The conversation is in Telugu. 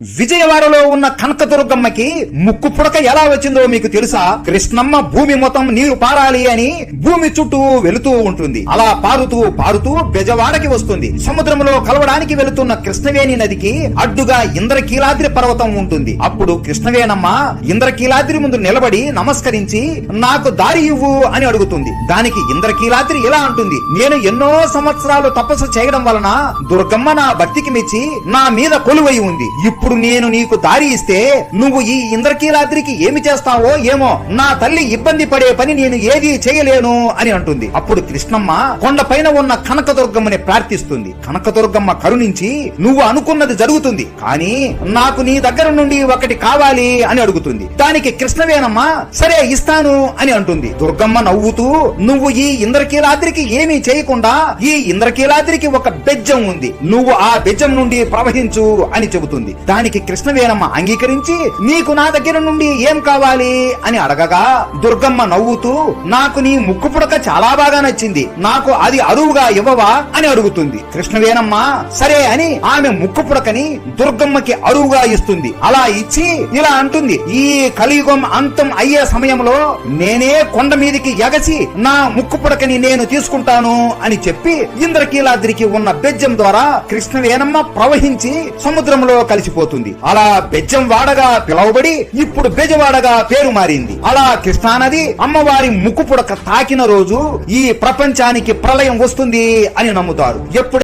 విజయవాడలో ఉన్న కనకదుర్గమ్మకి ముక్కు పుడక ఎలా వచ్చిందో మీకు తెలుసా? కృష్ణమ్మ భూమి మొత్తం నీరు పారాలి అని భూమి చుట్టూ వెళుతూ ఉంటుంది. అలా పారుతూ పారుతూ బెజవాడకి వస్తుంది. సముద్రంలో కలవడానికి వెళుతున్న కృష్ణవేణి నదికి అడ్డుగా ఇంద్రకీలాద్రి పర్వతం ఉంటుంది. అప్పుడు కృష్ణవేణమ్మ ఇంద్రకీలాద్రి ముందు నిలబడి నమస్కరించి నాకు దారి ఇవ్వు అని అడుగుతుంది. దానికి ఇంద్రకీలాద్రి ఇలా అంటుంది నేను ఎన్నో సంవత్సరాలు తపస్సు చేయడం వలన దుర్గమ్మ నా భక్తికి మెచ్చి నా మీద కొలువై ఉంది. ఇప్పుడు నేను నీకు దారి ఇస్తే నువ్వు ఈ ఇంద్రకీలాద్రికి ఏమి చేస్తావో ఏమో నా తల్లి ఇబ్బంది పడే పని నేను ఏది చేయలేను అని అంటుంది. అప్పుడు కృష్ణమ్మ కొండపైన ఉన్న కనకదుర్గమ్మని ప్రార్థిస్తుంది. కనకదుర్గమ్మ కరుణించి నువ్వు అనుకున్నది జరుగుతుంది కానీ నాకు నీ దగ్గర నుండి ఒకటి కావాలి అని అడుగుతుంది. దానికి కృష్ణవేనమ్మ సరే ఇస్తాను అని అంటుంది. దుర్గమ్మ నవ్వుతూ నువ్వు ఈ ఇంద్రకీలాద్రికి ఏమీ చేయకుండా ఈ ఇంద్రకీలాద్రికి ఒక బెజ్జం ఉంది. నువ్వు ఆ బెజ్జం నుండి ప్రవహించు అని చెబుతుంది. దానికి కృష్ణవేనమ్మ అంగీకరించి నీకు నా దగ్గర నుండి ఏం కావాలి? అని అడగగా దుర్గమ్మ నవ్వుతూ నాకు నీ ముక్కు పుడక చాలా బాగా నచ్చింది. నాకు అది అరువుగా ఇవ్వవా? అని అడుగుతుంది. కృష్ణవేనమ్మ సరే అని ఆమె ముక్కు పుడకని దుర్గమ్మకి అరువుగా ఇస్తుంది. అలా ఇచ్చి ఇలా అంటుంది. ఈ కలియుగం అంతం అయ్యే సమయంలో నేనే కొండ మీదికి ఎగసి నా ముక్కు పుడకని నేను తీసుకుంటాను అని చెప్పి ఇంద్రకీలాద్రికి ఉన్న బెజ్జం ద్వారా కృష్ణవేనమ్మ ప్రవహించి సముద్రంలో కలిసిపోతుంది. అలా బెజ్జం వాడగా ఇప్పుడు బెజవాడగా పేరు మారింది. అలా కృష్ణానది అమ్మవారి ముక్కు పుడక తాకిన రోజు ఈ ప్రపంచానికి ప్రళయం వస్తుంది అని నమ్ముతారు. ఎప్పుడు